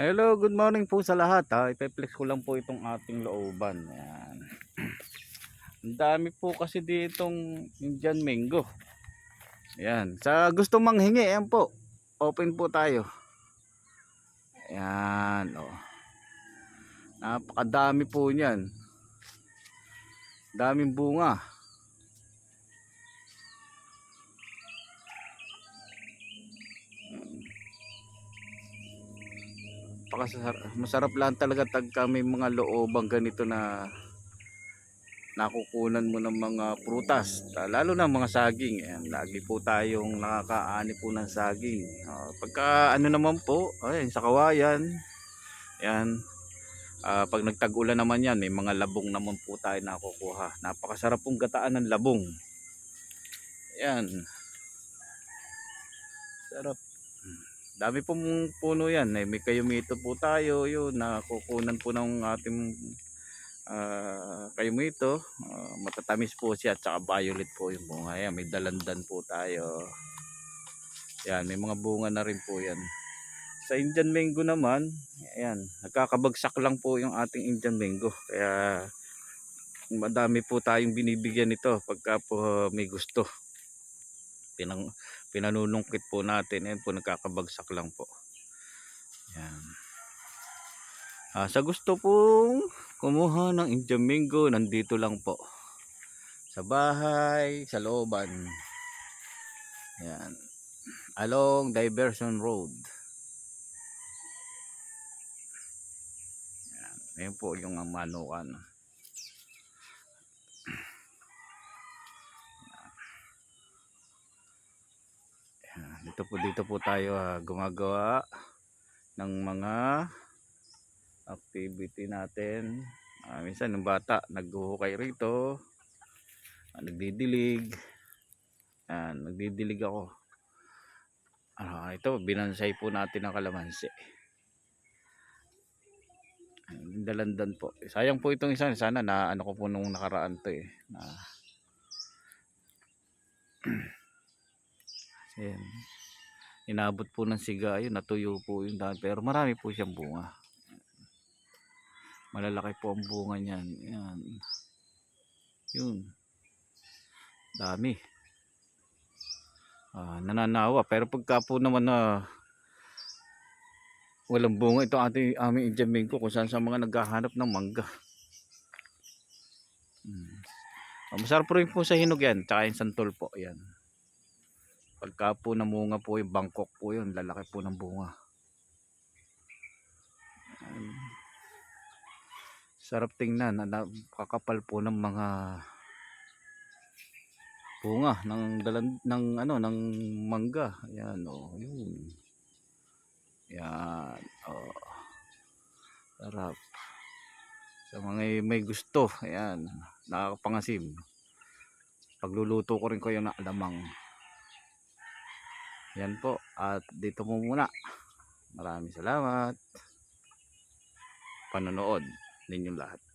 Hello, good morning po sa lahat ha. Ipeplex ko lang po itong ating looban. Ayan. Ang dami po kasi ditong Indian mango. Ayan. Sa gusto manghingi, ayan po. Open po tayo. Ayan. Oh. Napakadami po niyan. Daming bunga. Masarap lang talaga tagka may mga loobang ganito na nakukunan mo ng mga prutas Ta- lalo na mga saging. Ayan, lagi po tayong nakakaani po ng saging. Ah, pagka ano naman po ayun, sa kawayan yan Ah, pag nagtag-ulan naman yan may mga labong naman po tayo nakukuha. Napakasarap pong gataan ng labong. Yan sarap dami pong puno yan eh, may kayumito po tayo yun nakukunan po ng ating uh, kayumito. Ah, matatamis po siya at saka violet po yung bunga yan. May dalandan po tayo. Yan may mga bunga na rin po yan. Sa Indian mango naman ayan nagkakabagsak lang po yung ating Indian mango. Kaya madami po tayong binibigyan nito pagka po may gusto. Pinang pinanunungkit po natin. Ayan po nagkakabagsak lang po. Yan ah, sa gusto pong kumuha ng Indian mango nandito lang po. Sa bahay sa looban. Yan along diversion road. Yan ayun po yung manukan Dito po dito po tayo ah, gumagawa ng mga activity natin. Ah, minsan ng bata naghuhukay rito ah, nagdidilig. Yan, nagdidilig ako. Ah, ito binansay po natin ang kalamansi. Dalandan po. Sayang po itong isa. Sana na ano ko po nung nakaraan to eh na Ayan. Inabot po ng siga yun, natuyo po yung daan. Pero marami po siyang bunga. Malalaki po ang bunga niyan. Yan. Yun. Dami. Ah, nananawa. Pero pagka po naman na walang bunga ito ating aming Indian ko kung saan sa mga naghahanap ng mangga. Hmm. Ah, masarap po rin po sa hinog yan. Tsaka yung santol po. Yan. Pagka po namunga po yung Bangkok po yun, lalaki po ng bunga. Ayan. Sarap tingnan, na- kakapal po ng mga bunga ng dalan ng ano ng mangga. Ayan oh, yun. Yan. Oh. Sarap. Sa mga may gusto, ayan, nakakapangasim. Pagluluto ko rin ko yung alamang. Yan po. At dito mo muna. Maraming salamat. Panonood ninyong lahat.